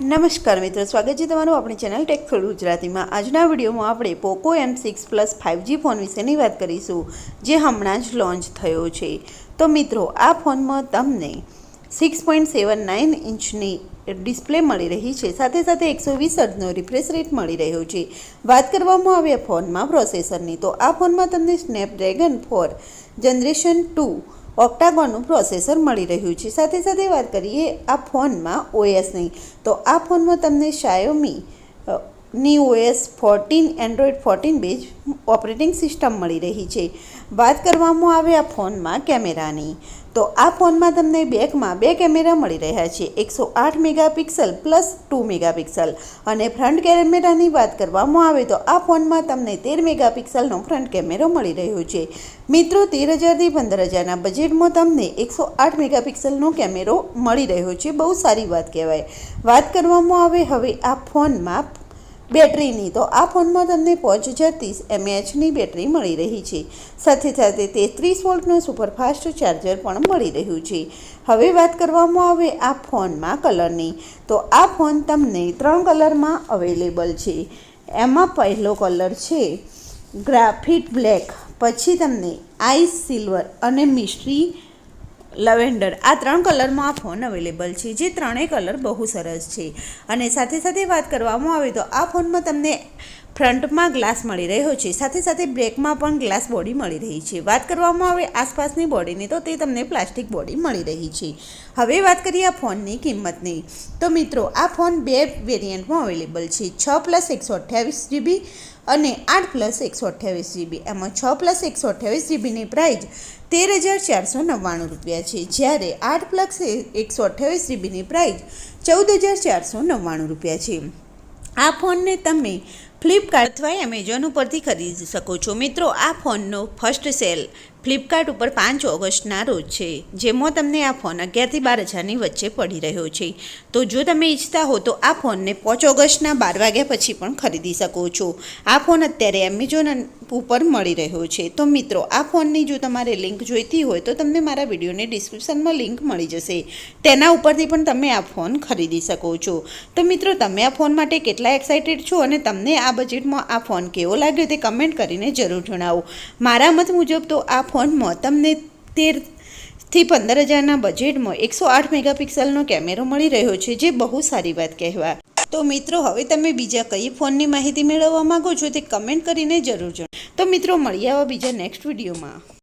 નમસ્કાર મિત્રો, સ્વાગત છે તમારું આપણી ચેનલ ટેક ગુજરાતીમાં. આજના વિડીયોમાં આપણે Poco M six plus five G phone વિશેની વાત કરીશું, જે હમણાં જ લોન્ચ થયો છે. તો મિત્રો, આ ફોનમાં તમને સિક્સ પોઈન્ટ સેવન નાઇન ઇંચની ડિસ્પ્લે મળી રહી છે. સાથે સાથે એકસો વીસ હર્ટનો રિફ્રેશ રેટ મળી રહ્યો છે. વાત કરવામાં આવે ફોનમાં પ્રોસેસરની તો આ ફોનમાં તમને સ્નેપડ્રેગન ફોર જનરેશન ટુ ઓક્ટાગોનનું પ્રોસેસર મળી રહ્યું છે. સાથે સાથે વાત કરીએ આ ફોનમાં ઓએસની તો આ ફોનમાં તમને Xiaomi uh, S fourteen Android fourteen બીજ ઓપરેટિંગ સિસ્ટમ મળી રહી છે. વાત કરવામાં આવે આ ફોનમાં કેમેરાની. તો આ ફોનમાં તમને બેકમાં બે કેમેરા મળી રહ્યા છે. એકસો આઠ મેગાપિક્સલ પ્લસ ટુ મેગાપિક્સલ. અને ફ્રન્ટ કેમેરાની વાત કરવામાં આવે તો આ ફોનમાં તમને તેર મેગાપિક્સલનો ફ્રન્ટ કેમેરો મળી રહ્યો છે. મિત્રો તેર હજારથી પંદર હજારના બજેટમાં તમને એકસો આઠ મેગાપિક્સલનો કેમેરો મળી રહ્યો છે. બહુ સારી વાત કહેવાય. વાત કરવામાં આવે હવે આ ફોનમાં બેટરીની. તો આ ફોનમાં તમને પાંચ હજાર ત્રીસ એમએચની બેટરી મળી રહી છે. સાથે સાથે તેત્રીસ વોલ્ટનું સુપરફાસ્ટ ચાર્જર પણ મળી રહ્યું છે. હવે વાત કરવામાં આવે આ ફોનમાં કલરની. તો આ ફોન તમને ત્રણ કલરમાં અવેલેબલ છે. એમાં પહેલો કલર છે ગ્રાફિટ બ્લેક. પછી તમને આઈસ સિલ્વર અને મિસ્ટ્રી લવેન્ડર. આ ત્રણ કલરમાં આ ફોન અવેલેબલ છે, જે ત્રણેય કલર બહુ સરસ છે. અને સાથે સાથે વાત કરવામાં આવે તો આ ફોનમાં તમને ફ્રન્ટમાં ગ્લાસ મળી રહ્યો છે. સાથે સાથે બ્રેકમાં પણ ગ્લાસ બોડી મળી રહી છે. વાત કરવામાં આવે આસપાસની બોડીની, તો તે તમને પ્લાસ્ટિક બોડી મળી રહી છે. હવે વાત કરીએ આ ફોનની કિંમતની. તો મિત્રો, આ ફોન બે વેરિયન્ટમાં અવેલેબલ છે. છ પ્લસ એકસો અઠ્યાવીસ જીબી અને આઠ પ્લસ એકસો અઠ્યાવીસ જીબી. એમાં છ પ્લસ એકસો અઠ્યાવીસ જીબીની પ્રાઇસ તેર હજાર ચારસો નવ્વાણું રૂપિયા છે. જ્યારે આઠ પ્લસ એકસો અઠ્યાવીસ જીબીની પ્રાઇસ ચૌદ હજાર ચારસો નવ્વાણું રૂપિયા છે. આ ફોનને તમે ફ્લિપકાર્ટ અથવા એમેઝોન ઉપરથી ખરીદી શકો છો. મિત્રો આ ફોનનો ફર્સ્ટ સેલ ફ્લિપકાર્ટ ઉપર પાંચ ઓગસ્ટના રોજ છે, જેમાં તમને આ ફોન અગિયારથી બાર હજારની વચ્ચે પડી રહ્યો છે. તો જો તમે ઈચ્છતા હો તો આ ફોનને પાંચ ઓગસ્ટના બાર વાગ્યા પછી પણ ખરીદી શકો છો. આ ફોન અત્યારે એમેઝોન ઉપર મળી રહ્યો છે. તો મિત્રો, આ ફોનની જો તમારે લિંક જોઈતી હોય તો તમને મારા વિડીયોની ડિસ્ક્રિપ્શનમાં લિંક મળી જશે. તેના ઉપરથી પણ તમે આ ફોન ખરીદી શકો છો. તો મિત્રો, તમે આ ફોન માટે કેટલા એક્સાઇટેડ છો અને તમને આ બજેટમાં આ ફોન કેવો લાગ્યો તે કમેન્ટ કરીને જરૂર જણાવો. મારા મત મુજબ તો આ ફોનમાં તમને તેરથી પંદર હજારના બજેટમાં એકસો આઠ મેગાપિક્સલનો કેમેરો મળી રહ્યો છે, જે બહુ સારી વાત કહેવાય તો મિત્રો, હવે તમે બીજા કઈ ફોનની માહિતી મેળવવા માંગો છો તે કમેન્ટ કરીને જરૂર જણાવો. તો મિત્રો મળી આવો બીજા નેક્સ્ટ વિડીયોમાં